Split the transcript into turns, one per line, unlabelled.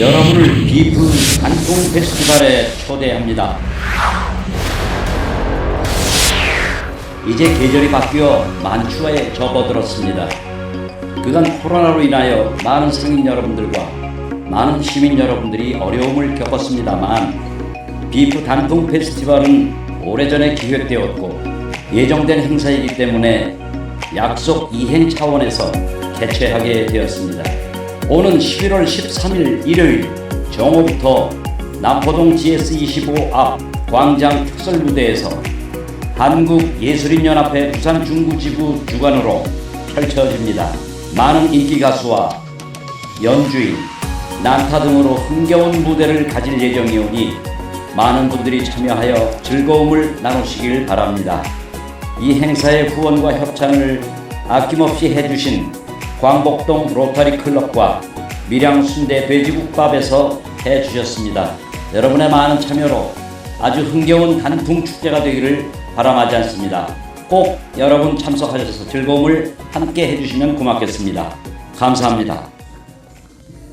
여러분을 비프 단풍 페스티벌에 초대합니다. 이제 계절이 바뀌어 만추에 접어들었습니다. 그간 코로나로 인하여 많은 상인 여러분들과 많은 시민 여러분들이 어려움을 겪었습니다만 비프 단풍 페스티벌은 오래전에 기획되었고 예정된 행사이기 때문에 약속 이행 차원에서 개최하게 되었습니다. 오는 11월 13일 일요일 정오부터 남포동 GS25 앞 광장 특설 무대에서 한국예술인연합회 부산 중구지부 주관으로 펼쳐집니다. 많은 인기 가수와 연주인, 난타 등으로 흥겨운 무대를 가질 예정이오니 많은 분들이 참여하여 즐거움을 나누시길 바랍니다. 이 행사의 후원과 협찬을 아낌없이 해주신 광복동 로타리 클럽과 밀양 순대 돼지국밥에서 해주셨습니다. 여러분의 많은 참여로 아주 흥겨운 단풍 축제가 되기를 바람하지 않습니다. 꼭 여러분 참석하셔서 즐거움을 함께 해주시면 고맙겠습니다. 감사합니다.